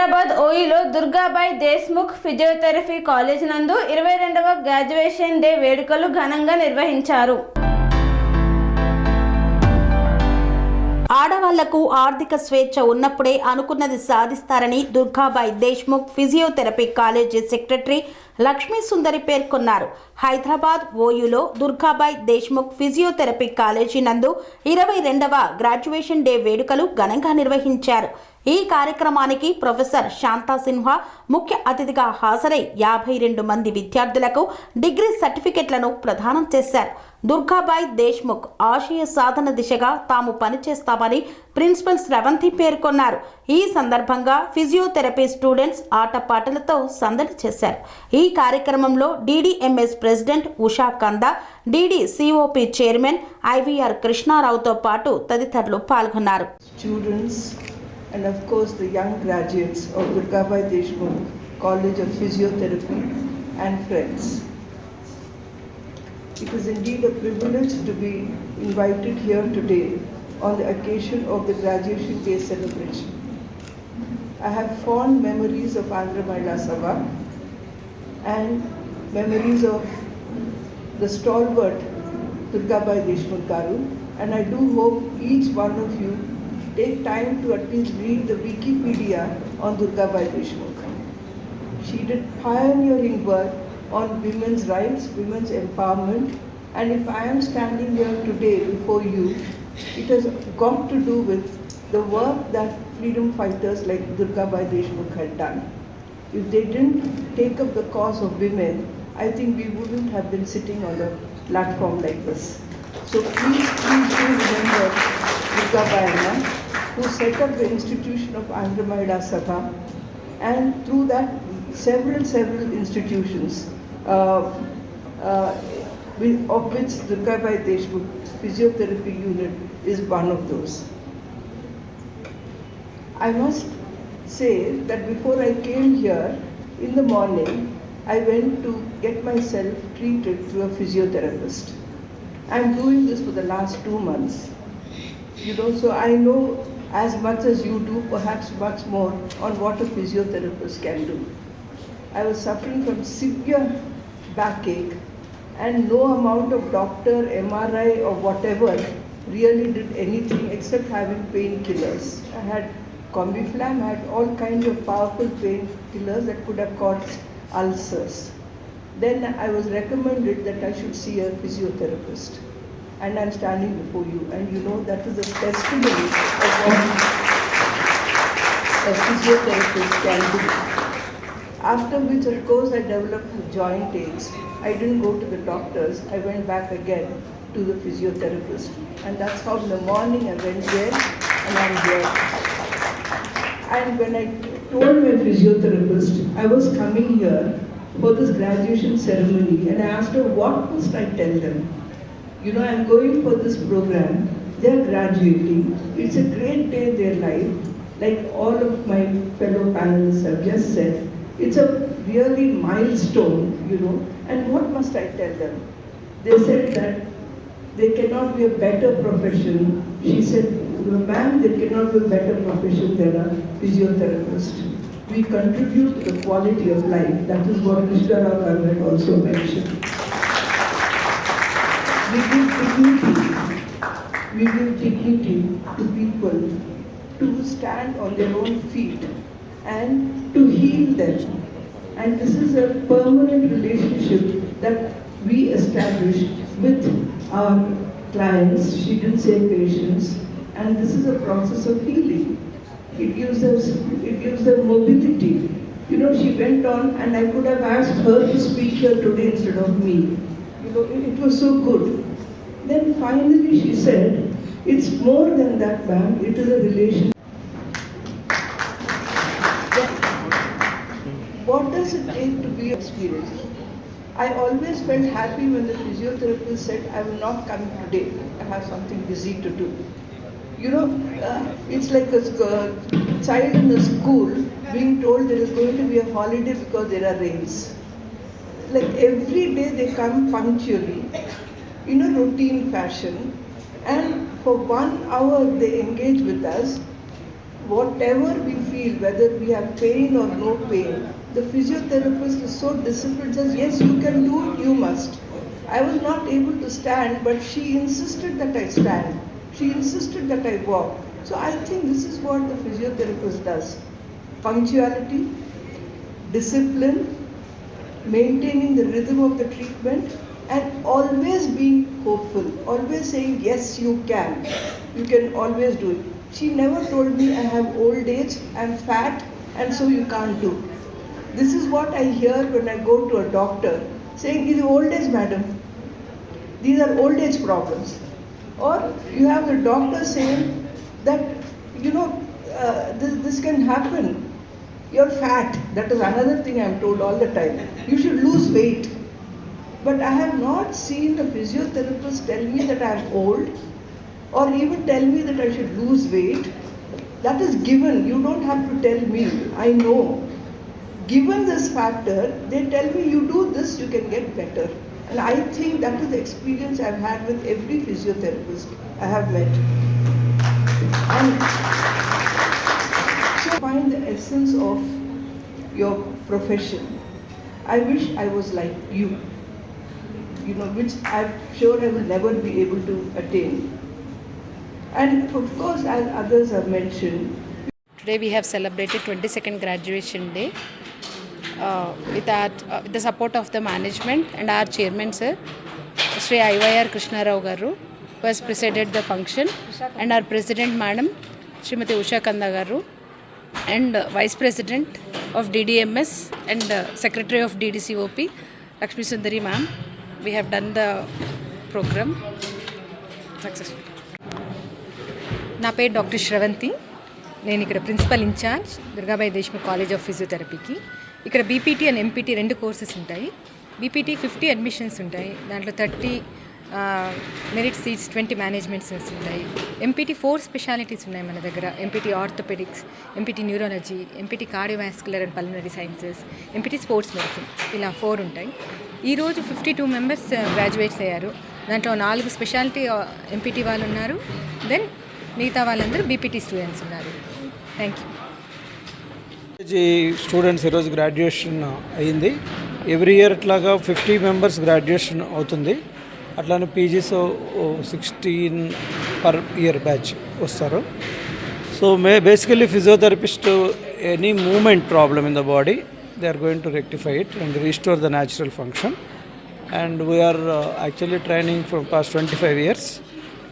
హైదరాబాద్ ఓయిలో Durgabai Deshmukh physiotherapy college నందు ఇరవై రెండవ గ్రాడ్యుయేషన్ డే వేడుకలు ఘనంగా నిర్వహించారు. ఆడవాళ్ళకు ఆర్థిక స్వేచ్ఛ ఉన్నప్పుడే అనుకున్నది సాధిస్తారని Durgabai Deshmukh physiotherapy college secretary Lakshmi Sundari పేర్కొన్నారు. హైదరాబాద్ ఓయూలో దుర్గాబాయ్ దేశ్ముఖ్ ఫిజియోథెరపీ కాలేజీ నందు ఇరవై రెండవ గ్రాడ్యుయేషన్ డే వేడుకలు ఘనంగా నిర్వహించారు. ఈ కార్యక్రమానికి ప్రొఫెసర్ శాంతా సిన్హా ముఖ్య అతిథిగా హాజరై యాభై రెండు మంది విద్యార్థులకు డిగ్రీ సర్టిఫికెట్లను ప్రదానం చేశారు. దుర్గాబాయ్ దేశ్ముఖ్ ఆశయ సాధన దిశగా తాము పనిచేస్తామని ప్రిన్సిపల్ స్రవంతి పేర్కొన్నారు. ఈ సందర్భంగా ఫిజియోథెరపీ స్టూడెంట్స్ ఆటపాటలతో సందడి చేశారు. ఈ కార్యక్రమంలో DDMS president Usha Kanda DD COP chairman IVR కృష్ణారావుతో పాటు తదితరులు పాల్గొన్నారు. Students and of course the young graduates of Durgabai Deshmukh College of Physiotherapy and friends. It is indeed a privilege to be invited here today on the occasion of the graduation day celebration. I have fond memories of Andhra Mahila Sabha and memories of the stalwart Durgabai Deshmukh and I do hope each one of you take time to at least read the Wikipedia on Durgabai Deshmukh. She did pioneering work on women's rights, women's empowerment, and if I am standing here today before you, it has got to do with the work that freedom fighters like Durgabai Deshmukh had done. If they didn't take up the cause of women, I think we wouldn't have been sitting on a platform like this. So please, please do remember Durgabai who set up the institution of Andhra Sabha, and through that, several, several institutions, uh, uh, of which the Durgabai Deshmukh Physiotherapy Unit is one of those. I must say that before I came here in the morning, I went to get myself treated through a physiotherapist. I'm doing this for the last two months. You know, so I know as much as you do, perhaps much more, on what a physiotherapist can do. I was suffering from severe backache, and no amount of doctor, MRI, or whatever really did anything except having painkillers. I had Combiflam, I had all kinds of powerful painkillers that could have caused ulcers. Then I was recommended that I should see a physiotherapist. And I'm standing before you, and you know that is a testimony of what a physiotherapist can do. After which, of course, I developed joint aches. I didn't go to the doctors. I went back again to the physiotherapist. And that's how in the morning I went there and I'm here. And when I told my physiotherapist I was coming here for this graduation ceremony and I asked her, what must I tell them? You know, I'm going for this program. They're graduating. It's a great day in their life. Like all of my fellow panelists have just said, it's a really milestone, you know. And what must I tell them? They said that there cannot be a better profession. She said, ma'am, there cannot be a better profession than a physiotherapist. We contribute to the quality of life. That is what Krishna Rao also mentioned. We give dignity. We give dignity to people to stand on their own feet and to heal them. And this is a permanent relationship that we establish with our clients. She didn't say patients. And this is a process of healing. It gives us, it gives them mobility. You know, she went on and I could have asked her to speak here today instead of me. You know, it, it was so good. Then finally she said, it's more than that, ma'am, it is a relation. What does it take to be experienced? I always felt happy when the physiotherapist said, I will not come today, I have something busy to do. You know, uh, it's like a uh, child in a school being told there is going to be a holiday because there are rains. Like every day they come punctually in a routine fashion and for one hour they engage with us whatever we feel, whether we have pain or no pain, the physiotherapist is so disciplined, says, yes, you can do it, you must. I was not able to stand, but she insisted that I stand. She insisted that I walk. So I think this is what the physiotherapist does. Punctuality, discipline, maintaining the rhythm of the treatment, and always being hopeful, always saying, Yes, you can. You can always do it. She never told me I have old age, I'm fat, and so you can't do. This is what I hear when I go to a doctor saying, Is old age, madam? These are old age problems. Or you have the doctor saying that, you know, uh, this, this can happen. You're fat. That is another thing I'm told all the time. You should lose weight. But I have not seen a physiotherapist tell me that I'm old or even tell me that I should lose weight. That is given. You don't have to tell me. I know. Given this factor, they tell me you do this, you can get better. And I think that is the experience I've had with every physiotherapist I have met. And so find the essence of your profession. I wish I was like you, you know, which I'm sure I will never be able to attain. And of course, as others have mentioned, Today we have celebrated 22nd graduation day uh, with, our, uh, with the support of the management and our chairman sir, Sri IYR Krishna Rao Garu, who has presided the function, and our president madam, Srimati Usha Kanda Garu, and uh, vice president of DDMS and uh, secretary of DDCOP, Lakshmi Sundari ma'am. We have done the program. Successfully. నా పేరు doctor Sravanthi. నేను ఇక్కడ principal in charge Durgabai Deshmukh college of ఫిజియోథెరపీకి. ఇక్కడ BPT and MPT రెండు courses ఉంటాయి. BPT fifty admissions ఉంటాయి. దాంట్లో thirty merit seats twenty management seats MPT four specialities ఉన్నాయి మన దగ్గర. MPT orthopaedics MPT neurology MPT cardiovascular and pulmonary sciences MPT sports medicine ఇలా four ఉంటాయి. ఈరోజు ఫిఫ్టీ టూ మెంబర్స్ గ్రాడ్యుయేట్స్ అయ్యారు. దాంట్లో నాలుగు స్పెషాలిటీ ఎంపీటీ వాళ్ళు ఉన్నారు. దెన్ మిగతా వాళ్ళందరూ బీపీటీ స్టూడెంట్స్ ఉన్నారు. థ్యాంక్ యూ స్టూడెంట్స్ ఈరోజు గ్రాడ్యుయేషన్ అయింది. ఎవ్రీ ఇయర్ ఇట్లాగా ఫిఫ్టీ మెంబర్స్ గ్రాడ్యుయేషన్ అవుతుంది. అట్లానే PGs sixteen per year batch వస్తారు so may basically physiotherapist any moment problem in the body they are going to rectify it and restore the natural function and we are uh, actually training for past 25 years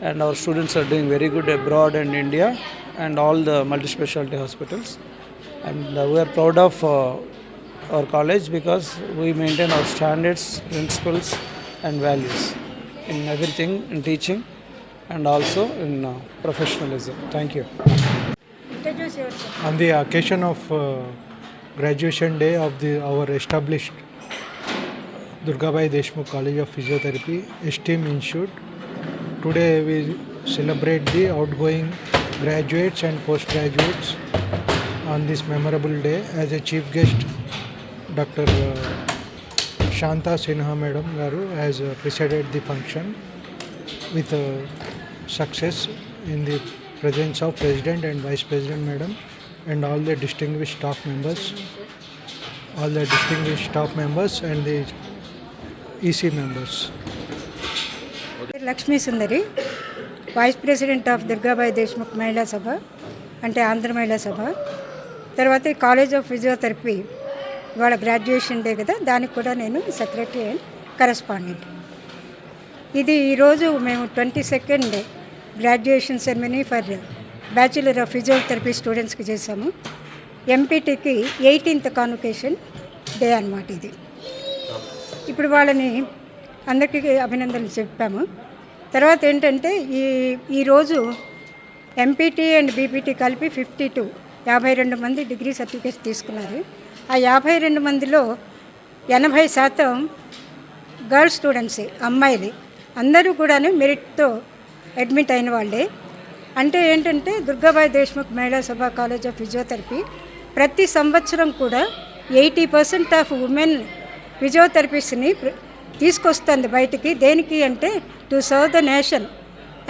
and our students are doing very good abroad and india and all the multi-specialty hospitals and uh, we are proud of uh, our college because we maintain our standards principles and values in everything in teaching and also in uh, professionalism thank you on the occasion of uh, graduation day of the our established Durgabai Deshmukh College of Physiotherapy, STEAM Institute. Today we celebrate the outgoing graduates and postgraduates on this memorable day as a chief guest. Dr. uh, Shanta Sinha Madam Garu has uh, presided the function with uh, success in the presence of President and Vice President Madam and all the distinguished staff members, all the distinguished staff members and the EC members. Lakshmi Sundari vice president of Durgabai Deshmukh Mahila Sabha అంటే ఆంధ్ర మహిళా సభ తర్వాత ఈ college of physiotherapy ఇవాళ graduation day కదా దానికి కూడా నేను secretary and correspondent ఇది ఈరోజు మేము twenty second graduation ceremony for bachelor of physiotherapy స్టూడెంట్స్కి చేశాము. ఎంపీటీకి ఎయిటీన్త్ కాన్వకేషన్ డే అన్నమాట ఇది. ఇప్పుడు వాళ్ళని అందరికీ అభినందనలు చెప్పాము. తర్వాత ఏంటంటే ఈ ఈరోజు ఎంపీటీ అండ్ బీపీటీ కలిపి ఫిఫ్టీ టూ యాభై రెండు మంది డిగ్రీ సర్టిఫికేట్స్ తీసుకున్నారు. ఆ యాభై రెండు మందిలో ఎనభై శాతం గర్ల్స్ స్టూడెంట్సే అమ్మాయిలు. అందరూ కూడాను మెరిట్తో అడ్మిట్ అయిన వాళ్ళే. అంటే ఏంటంటే దుర్గాబాయి దేశ్ముఖ్ మహిళా సభ కాలేజ్ ఆఫ్ ఫిజియోథెరపీ ప్రతి సంవత్సరం కూడా ఎయిటీ పర్సెంట్ ఆఫ్ ఉమెన్ ఫిజియోథెరపిస్ట్ని తీసుకొస్తుంది బయటికి. దేనికి అంటే to serve the nation.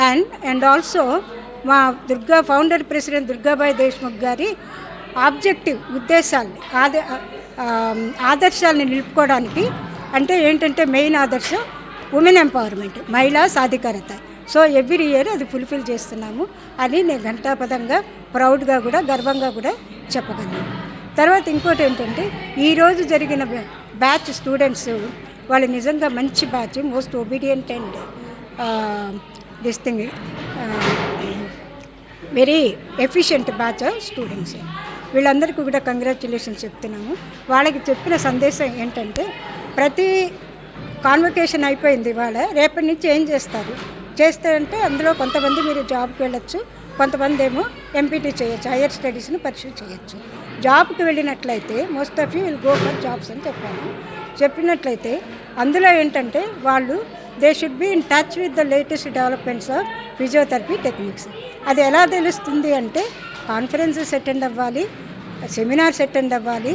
And and also మా దుర్గా ఫౌండర్ ప్రెసిడెంట్ దుర్గాబాయి దేశ్ముఖ్ గారి ఆబ్జెక్టివ్ ఉద్దేశాన్ని ఆద ఆదర్శాలని నిలుపుకోవడానికి అంటే ఏంటంటే మెయిన్ ఆదర్శం ఉమెన్ ఎంపవర్మెంట్ మహిళా సాధికారత సో ఎవ్రీ ఇయర్ అది ఫుల్ఫిల్ చేస్తున్నాము అని నేను ఘంటాపదంగా ప్రౌడ్గా కూడా గర్వంగా కూడా చెప్పగలను. తర్వాత ఇంకోటి ఏంటంటే ఈరోజు జరిగిన బ్యాచ్ స్టూడెంట్స్ వాళ్ళు నిజంగా మంచి batch most obedient and this thing very efficient batch of students. వీళ్ళందరికీ కూడా కంగ్రాచులేషన్ చెప్తున్నాము. వాళ్ళకి చెప్పిన సందేశం ఏంటంటే ప్రతి కాన్వకేషన్ అయిపోయింది వాళ్ళ రేపటి నుంచి ఏం చేస్తారు? చేస్తారంటే అందులో కొంతమంది మీరు జాబ్కి వెళ్ళొచ్చు కొంతమంది ఏమో ఎంపీటీ చేయొచ్చు హైయర్ స్టడీస్ని పర్సూ చేయొచ్చు. జాబ్కి వెళ్ళినట్లయితే most of you will go for jobs అని చెప్పాను. చెప్పినట్లయితే అందులో ఏంటంటే వాళ్ళు they should be in touch with the latest developments of physiotherapy techniques అది ఎలా తెలుస్తుంది అంటే కాన్ఫరెన్సెస్ అటెండ్ అవ్వాలి సెమినార్స్ అటెండ్ అవ్వాలి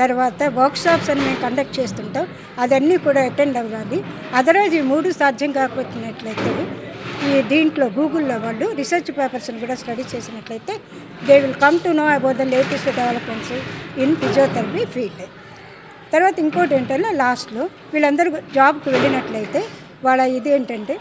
తర్వాత వర్క్షాప్స్ అని మేము కండక్ట్ చేస్తుంటాం. అదన్నీ కూడా అటెండ్ అవ్వాలి. అదర్వైజ్ ఈ మూడు సాధ్యం కాకపోతున్నట్లయితే ఈ దీంట్లో గూగుల్లో వాళ్ళు రీసెర్చ్ పేపర్స్ని కూడా స్టడీ చేసినట్లయితే they will come to know about the latest developments in physiotherapy field. తర్వాత ఇంకోటి ఏంటంటే లాస్ట్లో వీళ్ళందరూ జాబ్కి వెళ్ళినట్లయితే వాళ్ళ ఇది ఏంటంటే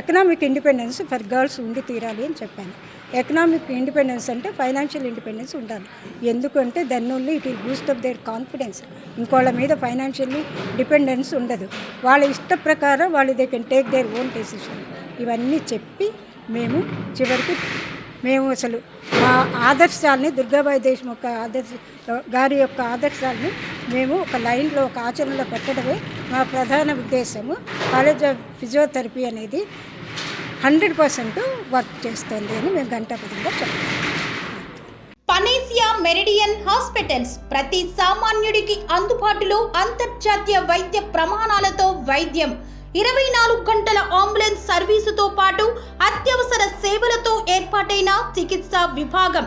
ఎకనామిక్ ఇండిపెండెన్స్ ఫర్ గర్ల్స్ ఉండి తీరాలి అని చెప్పాను. ఎకనామిక్ ఇండిపెండెన్స్ అంటే ఫైనాన్షియల్ ఇండిపెండెన్స్ ఉండాలి. ఎందుకంటే దాన్ని only it will boost up their confidence. ఇంకోళ్ళ మీద ఫైనాన్షియల్లీ డిపెండెన్స్ ఉండదు. వాళ్ళ ఇష్ట ప్రకారం వాళ్ళు they can take their own decision. ఇవన్నీ చెప్పి మేము చివరికి మేము అసలు మా ఆదర్శాలని దుర్గాబాయి దేశ్ముఖ్ ఆదర్శ గారి యొక్క ఆదర్శాలని మేము ఒక లైన్లో ఒక ఆచరణలో పెట్టడమే మా ప్రధాన ఉద్దేశము. కాలేజ్ ఆఫ్ ఫిజియోథెరపీ అనేది హండ్రెడ్ పర్సెంట్ వర్క్ చేస్తుంది అని మేము గంటాపదంగా చెప్తాం. పనేసియా మెరిడియన్ హాస్పిటల్స్ ప్రతి సామాన్యుడికి అందుబాటులో అంతర్జాతీయ వైద్య ప్రమాణాలతో వైద్యం. ఇరవై నాలుగు గంటల అంబులెన్స్ సర్వీసుతో పాటు అత్యవసర సేవలతో ఏర్పాటైన చికిత్సా విభాగం.